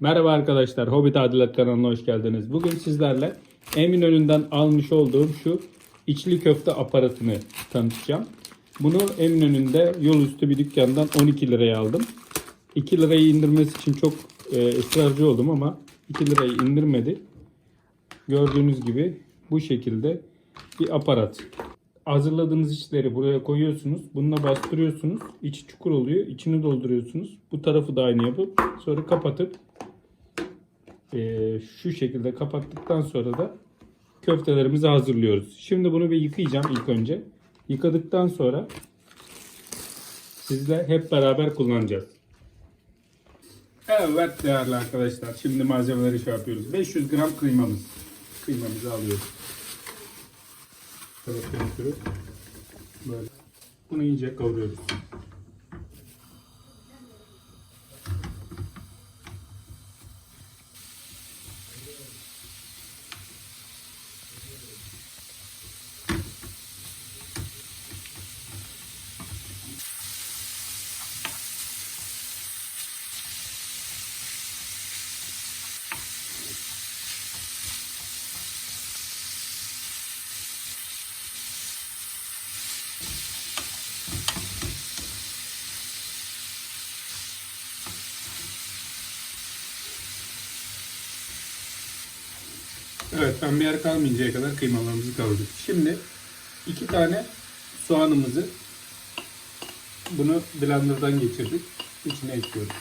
Merhaba arkadaşlar, Hobbit Tadilat kanalına hoş geldiniz. Bugün sizlerle Eminönü'nden almış olduğum şu içli köfte aparatını tanıtacağım. Bunu Eminönü'nde yol üstü bir dükkandan 12 liraya aldım. 2 lirayı indirmesi için çok e, ısrarcı oldum ama 2 lirayı indirmedi. Gördüğünüz gibi bu şekilde bir aparat. Hazırladığınız içleri buraya koyuyorsunuz. Bununla bastırıyorsunuz. İçi çukur oluyor. İçini dolduruyorsunuz. Bu tarafı da aynı yapıp sonra kapatıp eee, şu şekilde kapattıktan sonra da köftelerimizi hazırlıyoruz. Şimdi bunu bir yıkayacağım ilk önce. Yıkadıktan sonra sizle hep beraber kullanacağız. Evet değerli arkadaşlar. Şimdi malzemeleri şey yapıyoruz. 500 gram kıymamız. Kıymamızı alıyoruz. Böyle. Bunu iyice kavuruyoruz. Evet ben bir yer kalmayıncaya kadar kıymalarımızı kavurduk. Şimdi iki tane soğanımızı bunu blenderdan geçirdik. İçine ekliyoruz.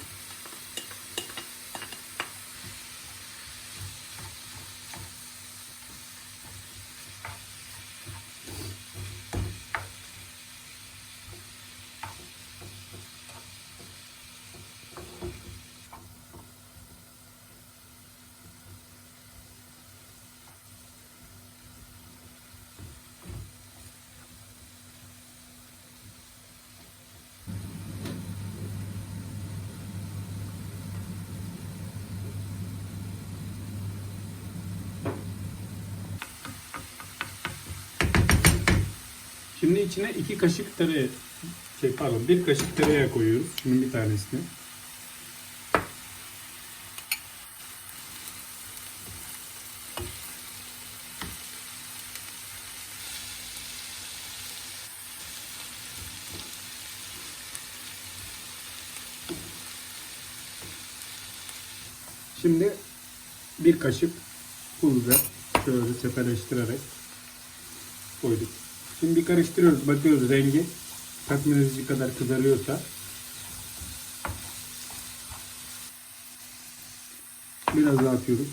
Şimdi içine iki kaşık tereyağı, şey pardon bir kaşık tereyağı koyuyoruz. Şunun bir tanesini. Şimdi bir kaşık pul biber şöyle tepeleştirerek koyduk. Şimdi bir karıştırıyoruz. Bakıyoruz rengi tatmin edici kadar kızarıyorsa biraz daha atıyoruz.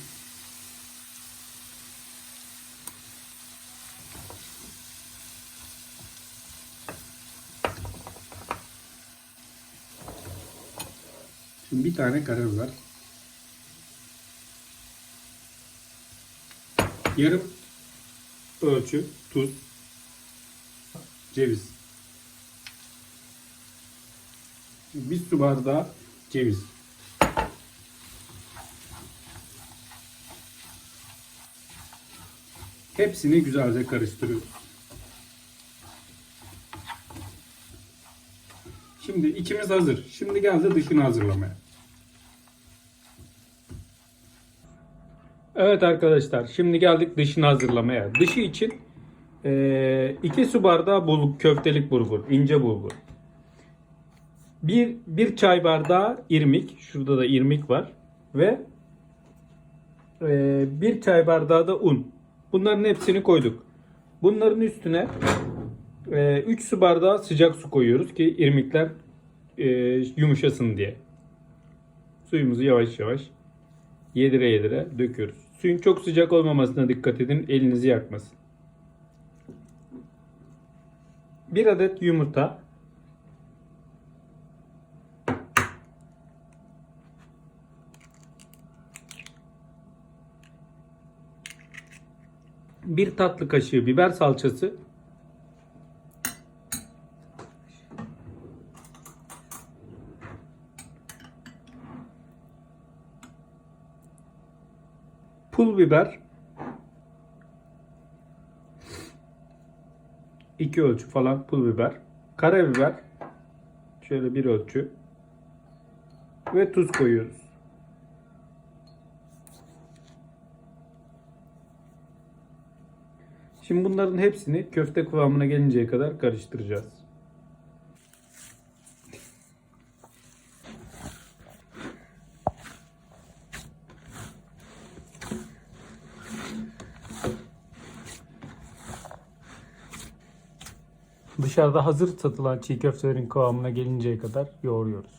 Şimdi bir tane karabiber. Yarım ölçü tuz ceviz. Bir su bardağı ceviz. Hepsini güzelce karıştırıyoruz. Şimdi içimiz hazır. Şimdi geldi dışını hazırlamaya. Evet arkadaşlar şimdi geldik dışını hazırlamaya. Dışı için 2 su bardağı bul köftelik bulgur, ince bulgur. 1 bir çay bardağı irmik, şurada da irmik var ve 1 çay bardağı da un. Bunların hepsini koyduk. Bunların üstüne 3 su bardağı sıcak su koyuyoruz ki irmikler e, yumuşasın diye. Suyumuzu yavaş yavaş yedire yedire döküyoruz. Suyun çok sıcak olmamasına dikkat edin. Elinizi yakmasın. Bir adet yumurta. Bir tatlı kaşığı biber salçası. Pul biber. 2 ölçü falan pul biber. Karabiber. Şöyle bir ölçü. Ve tuz koyuyoruz. Şimdi bunların hepsini köfte kıvamına gelinceye kadar karıştıracağız. Dışarıda hazır satılan çiğ köftelerin kıvamına gelinceye kadar yoğuruyoruz.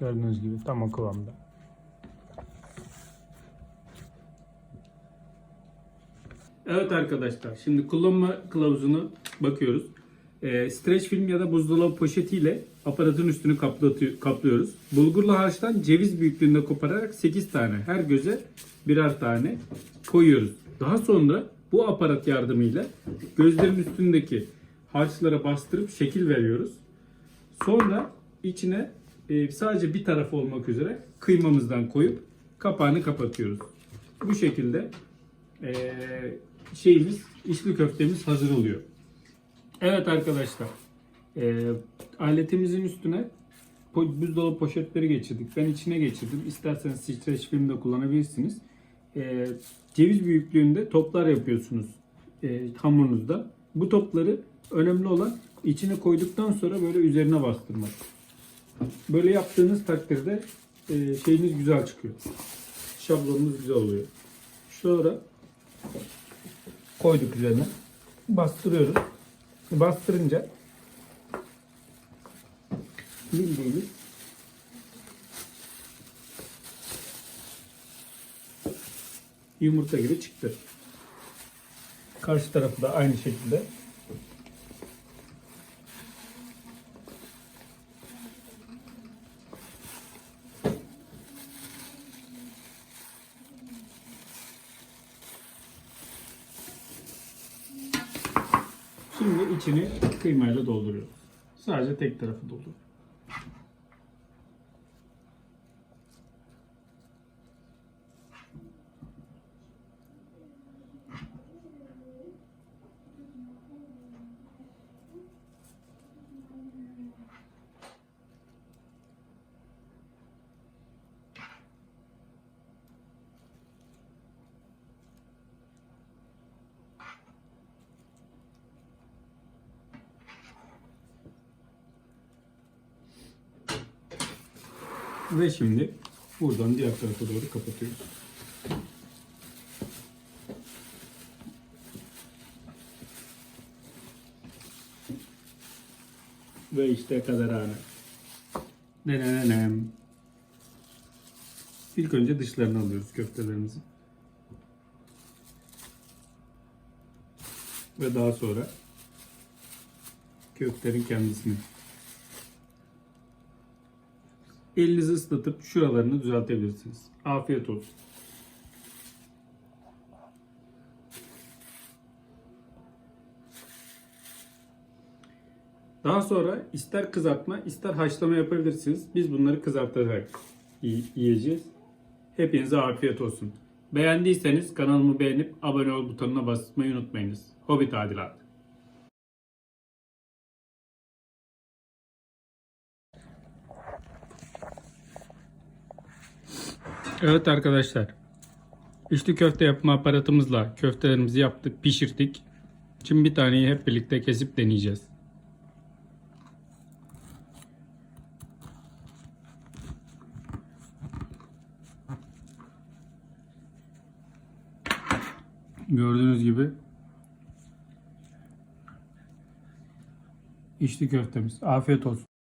Gördüğünüz gibi tam o kıvamda. Evet arkadaşlar şimdi kullanma kılavuzunu bakıyoruz. Ee, streç film ya da buzdolabı poşetiyle aparatın üstünü kaplıyoruz. Bulgurlu harçtan ceviz büyüklüğünde kopararak 8 tane her göze birer tane koyuyoruz. Daha sonra bu aparat yardımıyla gözlerin üstündeki harçlara bastırıp şekil veriyoruz. Sonra içine e, sadece bir taraf olmak üzere kıymamızdan koyup kapağını kapatıyoruz. Bu şekilde e, şeyimiz, içli köftemiz hazır oluyor. Evet arkadaşlar, e, aletimizin üstüne po- buzdolabı poşetleri geçirdik. Ben içine geçirdim. İsterseniz streç film de kullanabilirsiniz. E, ceviz büyüklüğünde toplar yapıyorsunuz e, hamurunuzda. Bu topları önemli olan içine koyduktan sonra böyle üzerine bastırmak. Böyle yaptığınız takdirde e, şeyiniz güzel çıkıyor. Şablonunuz güzel oluyor. Sonra koyduk üzerine. Bastırıyoruz. Bastırınca bildiğimiz yumurta gibi çıktı. Karşı tarafı da aynı şekilde Şimdi içini kıymayla dolduruyoruz. Sadece tek tarafı doldur. Ve şimdi buradan diğer tarafa doğru kapatıyoruz. Ve işte kadarhane. Nenenem. İlk önce dışlarını alıyoruz köftelerimizi. Ve daha sonra köftenin kendisini. Elinizi ıslatıp şuralarını düzeltebilirsiniz. Afiyet olsun. Daha sonra ister kızartma ister haşlama yapabilirsiniz. Biz bunları kızartarak yi- yiyeceğiz. Hepinize afiyet olsun. Beğendiyseniz kanalımı beğenip abone ol butonuna basmayı unutmayınız. Hobbit Tadilat. Evet arkadaşlar. İçli köfte yapma aparatımızla köftelerimizi yaptık, pişirdik. Şimdi bir taneyi hep birlikte kesip deneyeceğiz. Gördüğünüz gibi içli köftemiz. Afiyet olsun.